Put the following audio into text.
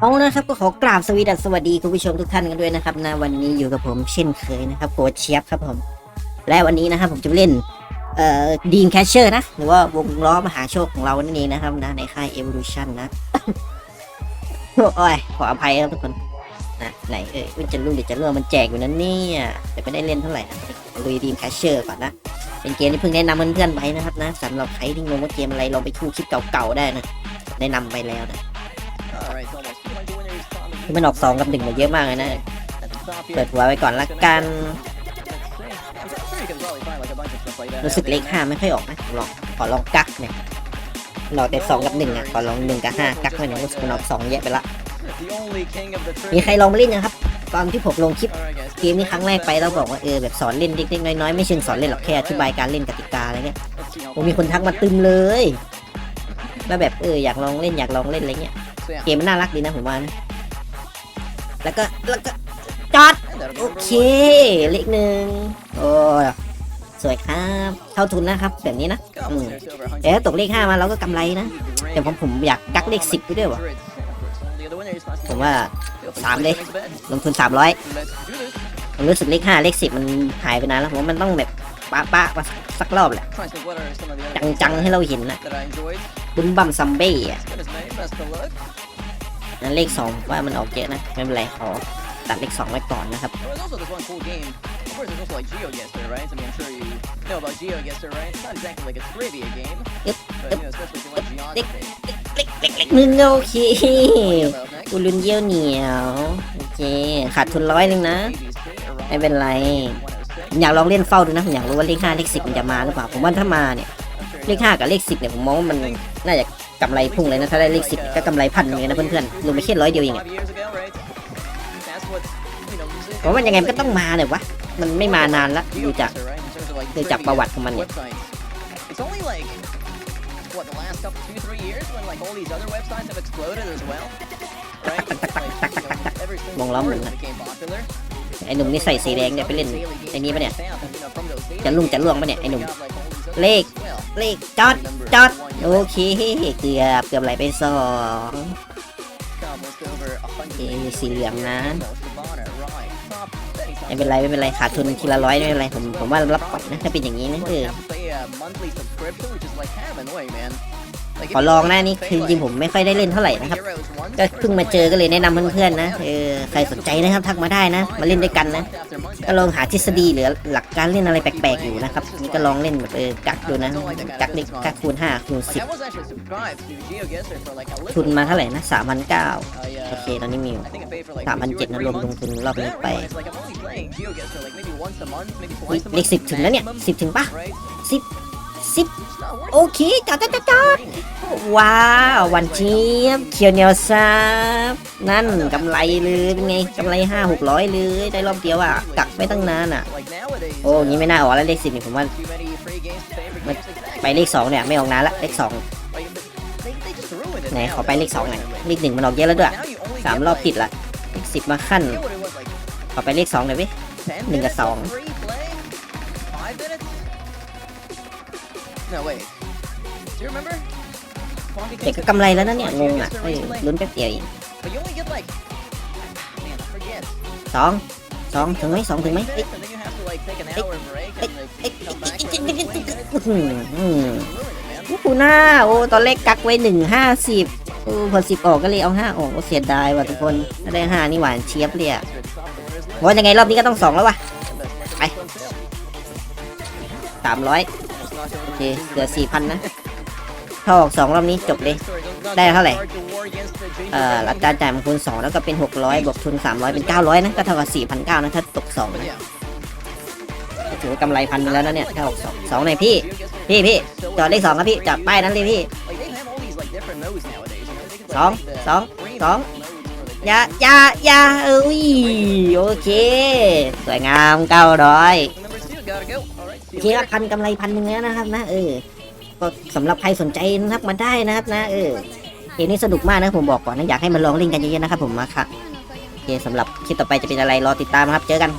เอาละครับก็ขอกราบสวีดัสสวัสดีคุณผู้ชมทุกท่านกันด้วยนะครับนะวันนี้อยู่กับผมเช่นเคยนะครับโกดเชียบครับผม และวันนี้นะครับผมจะเล่นเอ่อดีนแคชเชอร์นะ หรือว่าวงล้อมหาโชคของเรานั่นเองนะครับนะในค่าย Evolution นะโอ้ยขออภัยครับทุกคนนะไหนเอ้ยมันจะรุ่งเดี๋ยวจะเรื่องมันแจกอยู่นั้นเนี่ยแต่ไม่ได้เล่นเท่าไหร่นะลุยดีนแคชเชอร์ก่อนนะ เป็นเกมที่เพิ่งแนะนำเพื่อนๆไปนะครับนะสำหรับใครที่งงว่าเกมอะไรลองไปดูคลิปเก่าๆได้นะแนะนำไปแล้วนะ มันออกสองกับหนึ่งมาเยอะมากเลยนะ เปิดหัวไว้ก่อนละกัน รู้สึกเลขห้าไม่ค่อยออกนะ ลองขอลองกักเนี่ยหลองแต่สองกับหนึ่งอะ ขอลองหนึ่งกับห้ากักหน่อยนะรู้สึกมันออกสองเยอะไปละ มีใครลองมาเล่นยังครับ ตอนที่ผมลงคลิปเกมนี้ครั้งแรกไปแล้วบอกว่าเออแบบสอนเล่นเล็กๆน้อยๆไม่เชิงสอนเล่นหรอกแค่อธิบายการเล่นกติกาอะไรเงี้ยผมมีคนทักมาตึมเลย แล้วแบบเอออยากลองเล่นอยากลองเล่นอะไรเงี้ย เกมมันน่ารักดีนะผมว่านะแล้วก็แล้วก็จอดโอเคเลขหนึ่งโอ้สวยครับเข้าทุนนะครับ แบบนี้นะอืมเอ๊ะตกเลขห้ามาเราก็กำไรนะแต่ผมผมอยากกักเลขสิบไปด้วยวะผมว่าสามเลยลงทุนสามร้อยผมรู้สึกเลขห้าเลขสิบมันหายไปนานแล้วผมว่ามันต้องแบบ ป้าป้ามาสักรอบแหละ จังๆให้เราเห็นนะบุ้มบัมซัมเบ้อะนั่นเลขสองว่ามันออกเยอะนะ ไม่เป็นไรขอตัดเลขสองไว้ก่อนนะครับ There was also this one cool game. Of course, there's also like GeoGuessr, right? I mean, I'm sure you know about GeoGuessr, right? It's not exactly like a trivia game, Yep, but you know, especially if you like geography. เล็กเล็กเล็กหนึ่งโอเค What about next? กูรุนเยี่ยวเหนียว โอเค ขาดทุนร้อยหนึ่งนะ ABC, ไม่เป็นไร Orion ผมอยากลองเล่นเฝ้าดูนะผมอยากรู้ว่าเลขห้าเลขสิบมันจะมาหรือเปล่าผมว่าถ้ามาเนี่ยเลขห้ากับเลขสิบเนี่ยผมมองว่ามันน่าจะกำไรพุ่งเลยนะถ้าได้เลขสิบก็กำไรพันหนึ่งเลยนะเพื่อนๆลงไปแค่ร้อยเดียวเองอะ Five years ago, right? That's what, you know, music- ผมว่ายังไงมันก็ต้องมาเลยวะมันไม่มานานละดูจาก GeoGuessr, right? In terms of, like, ดูจากประวัติของมันเนี่ย websites. It's only like what the last couple two three years when like all these other websites have exploded as well, right? Like, you know, ever since วงล้อมหมุน Forza นะ became popular, ไอ้หนุ่มนี่ใส่สีแดงเนี่ยไปเล่น daily ไอ้ games นี้ปะเนี่ย found, you know, from those daily จะลุ่ง games, จะล่วงปะเนี่ยไอ้หนุ่ม got, like, all these other เลข games as well. เลขจอดจอดโอเคเกือบเกือบไหลไปสอง Almost over a hundred เอ้ย million สีเหลืองนะ Amos, Shabana, Ryan, Top, Benny ไม่เป็นไรไม่เป็นไรขาดทุนทีละร้อยไม่เป็นไรผมผมว่ารับปล่อยนะถ้าเป็นอย่างนี้นะเออ You have to pay a monthly subscription, which is like kind of annoying, man. Like, if ขอ you ลอง like นะนี่ pay, คือจริง like, ๆผมไม่ค่อยได้เล่นเท่าไหร่นะครับ heroes once, ก็เพิ่งมาเจอก็เลยแนะนำเพื่อนๆนะเออใครสนใจนะครับทักมาได้นะ มาเล่นด้วยกันนะ ก็ลองหาทฤษฎีหรือหลักการเล่นอะไรแปลกๆอยู่นะครับนี่ก็ลองเล่นแบบเออกักดูนะกักเล็กกักคูณห้าคูณ Like, สิบ I was actually subscribed to GeoGuessr for like a little ทุนมาเท่าไหร่นะสามพันเก้า I, uh, โอเคตอนนี้มีอยู่ I think I paid for like สามพัน two or เจ็ดนะ three รวมลง months. ทุนรอบ But นี้ I ไป realized like I'm only playing GeoGuessr like maybe once a month, maybe อุ๊ย twice a เลข month. สิบถึงแล้วเนี่ย maximum, สิบถึงปะ right? สิบ สิบโอเคจอดจอดจอดจอดว้าววันเจี๊ยบเคียวเหนียวซับนั่นกำไรเลยเป็นไงกำไรห้าหกร้อยเลยได้รอบเดียวอะกักไม่ตั้งนานอะ โอ้ยงี้ไม่น่าออกแล้วเลขสิบนี่ผมว่าไปเลขสองเนี่ยไม่ออกนานละเลขสองไหนขอไปเลขสองหน่อยเลขหนึ่งมันออกเยอะแล้วด้วยสามรอบติดละเลขสิบมาขั้นขอไปเลขสองหน่อยเว้ย10 Nigga minutes of song. free play? Five minutes? No, wait. Do you remember? Funky แต่ Kings ก็ had กำไรแล้วนะเนี่ย Funky งง Kings อะ to เอ้ย replay, ลุ้นแป๊บเดียวเอง But you only get like, man, I forget. สองสองถึงไหมสองถึงไหม Five เอ้ย minutes, and then you have to like take an hour break เอ้ย and like เอ้ย come back เอ้ย for เอ้ย another 20 minutes. อื้อหืออื้อ Ruined it, man. โอ้โหหน้าโอ้ตอนแรกกักไว้หนึ่งห้าสิบโอ้พอสิบออกก็เลยเอาห้าออกโอ้เสียดายว่ะทุกคนถ้าได้ห้านี่หวานเชียบเลยอะ That's good stuff. The winners list. ว่ายังไงรอบนี้ก็ต้องสองแล้ววะ And that's like a Bye. fun sale. สามร้อย Just knocked over โอเคเหลือสี่พันนะถ้าออกสองรอบนี้จบเลย ได้เท่าไหร่เอ่อหลักการจ่ายมันคูณสองแล้วก็เป็นหกร้อยบวกทุนสามร้อยเป็นเก้าร้อยนะ ก็เท่ากับสี่พันเก้านะ ถ้าตกสองนะถือว่ากำไรพันแล้วนะเนี่ย ถ้าออกสองสองหนพี่ พี่พี่จอดเลขสองครับพี่จอดป้ายนั้นเลยพี่ Like they have all these like different modes nowadays. You know, they could, like, Song, make the song, green song. modes for the อย่าอย่าอย่าเอ้ย โอเค สวยงามเก้าร้อย Number two, gotta go. All right. โอ See เค you ครับ later. พันกำไรพันหนึ่งแล้วนะครับ นะเออก็สำหรับใครสนใจนะครับมาได้นะครับ นะเออเกมนี้สนุกมากนะผมบอกก่อนนะอยากให้มาลองเล่นกันเยอะๆนะครับผมมาค่ะโอเคสำหรับคลิปต่อไปจะเป็นอะไรรอติดตามครับ เจอกัน